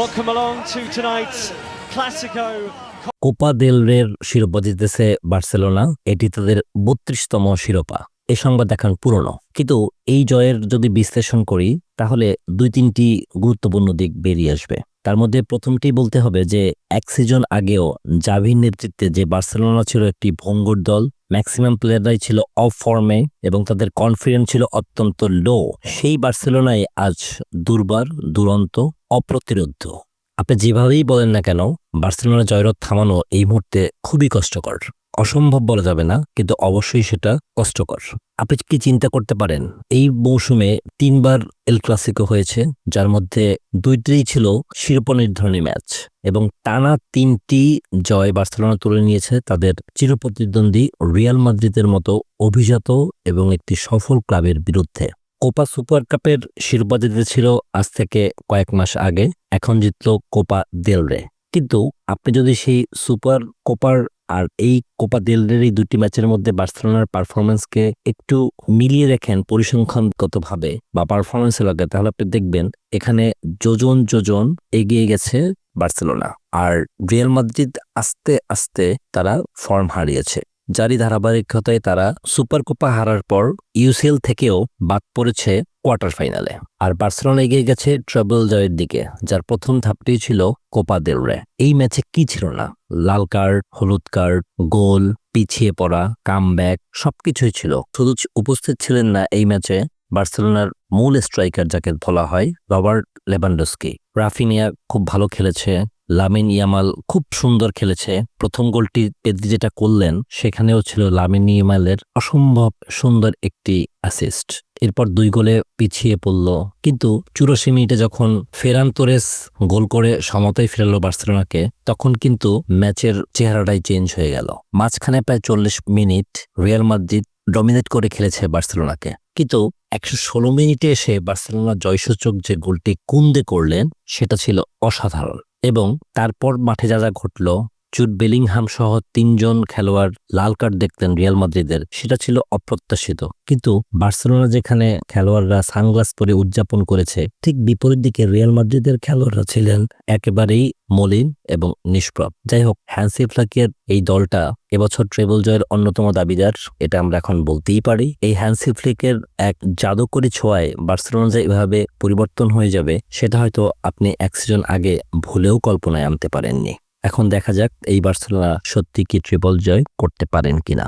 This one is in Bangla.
Welcome along to tonight's Classico. Copa del রের শিরোপা জিতেছে বার্সেলোনা। এটি তাদের বত্রিশতম শিরোপা। এই সংবাদ এখন পুরনো। কিন্তু এই জয়ের যদি বিশ্লেষণ করি, তাহলে দুই তিনটি গুরুত্বপূর্ণ দিক বেরিয়ে আসবে। তার মধ্যে প্রথমটি বলতে হবে যে, এক সিজন আগেও জাভির নেতৃত্বে যে বার্সেলোনা ছিল একটি ভঙ্গুর দল ম্যাক্সিমাম প্লেয়াররাই ছিল অফ ফর্মে এবং তাদের কনফিডেন্স ছিল অত্যন্ত লো সেই বার্সেলোনায় আজ দুর্বার, দুরন্ত, অপ্রতিরোধ্য। আপনি যেভাবেই বলেন না কেন বার্সেলোনা জয়রথ থামানো এই মুহূর্তে খুবই কষ্টকর। অসম্ভব বলা যাবে না, কিন্তু অবশ্যই সেটা কষ্টকর। আপনি কি চিন্তা করতে পারেন, এই মৌসুমে তিনবার এল ক্লাসিকো হয়েছে, যার মধ্যে দুইটিই ছিল শিরোপা নির্ধারণী ম্যাচ এবং টানা তিনটি জয় বার্সেলোনা তুলে নিয়েছে তাদের চিরপ্রতিদ্বন্দ্বী রিয়াল মাদ্রিদের মতো অভিজাত এবং একটি সফল ক্লাবের বিরুদ্ধে। কোপা সুপার কাপের শিরোপা জিতেছিল আজ থেকে কয়েক মাস আগে, এখন জিতল কোপা দেলরে কিন্তু আপনি যদি সেই সুপার কোপার আর এই কোপা দেলরের এই দুটি ম্যাচের মধ্যে বার্সেলোনার পারফরমেন্সকে একটু মিলিয়ে দেখেন পরিসংখ্যানগতভাবে বা পারফরমেন্স লাগে, তাহলে আপনি দেখবেন এখানে যোজন যোজন এগিয়ে গেছে বার্সেলোনা। আর রিয়াল মাদ্রিদ আস্তে আস্তে তারা ফর্ম হারিয়েছে। যারই ধারাবাহিকতায় তারা সুপার কোপা হারার পর ইউসিএল থেকেও বাদ পড়েছে কোয়ার্টার ফাইনালে। আর বার্সেলোনা এগিয়ে গেছে ট্রাবল জয়ের দিকে, যার প্রথম ধাপটি ছিল কোপা দেল রে। এই ম্যাচে কি ছিল না? লাল কার্ড, হলুদ কার্ড, গোল, পিছিয়ে পড়া কাম ব্যাক সবকিছুই ছিল। শুধু উপস্থিত ছিলেন না এই ম্যাচে বার্সেলোনার মূল স্ট্রাইকার যাকে বলা হয় রবার্ট লেবান্ডস্কি রাফিনিয়া খুব ভালো খেলেছে লামিন ইয়ামাল খুব সুন্দর খেলেছে। প্রথম গোলটি পেদ্রি যেটা করলেন, সেখানেও ছিল লামিন ইয়ামালের অসম্ভব সুন্দর একটি অ্যাসিস্ট এরপর দুই গোলে পিছিয়ে পড়ল। কিন্তু চুরাশি মিনিটে যখন ফেরান তোরেস গোল করে সমতায় ফেরালো বার্সেলোনাকে, তখন কিন্তু ম্যাচের চেহারাটাই চেঞ্জ হয়ে গেল। মাঝখানে প্রায় চল্লিশ মিনিট রিয়াল মাদ্রিদ ডমিনেট করে খেলেছে বার্সেলোনাকে। কিন্তু একশো ষোলো মিনিটে এসে বার্সেলোনা জয়সূচক যে গোলটি কুন্দে করলেন, সেটা ছিল অসাধারণ। এবং তারপর মাঠে যা যা ঘটল জুট বেলিংহাম সহ তিনজন খেলোয়াড় লাল কার্ড দেখতেন রিয়াল মাদ্রিদের, সেটা ছিল অপ্রত্যাশিত। কিন্তু বার্সেলোনা যেখানে খেলোয়াড়রা সানগ্লাস পরে উদযাপন করেছে, ঠিক বিপরীত দিকে রিয়াল মাদ্রিদের খেলোয়াড়রা ছিলেন একেবারেই মলিন এবং নিষ্প্রভ। যাই হোক, হ্যান্সি ফ্লাকের এই দলটা এবছর ট্রেবল জয়ের অন্যতম দাবিদার, এটা আমরা এখন বলতেই পারি। এই হ্যান্সি ফ্লিকের এক জাদুকরী ছোঁয়ায় বার্সেলোনা যে এভাবে পরিবর্তন হয়ে যাবে, সেটা হয়তো আপনি এক সিজন আগে ভুলেও কল্পনায় আনতে পারেননি। এখন দেখা যাক এই বার্সেলোনা সত্যি কি ট্রিপল জয় করতে পারেন কিনা।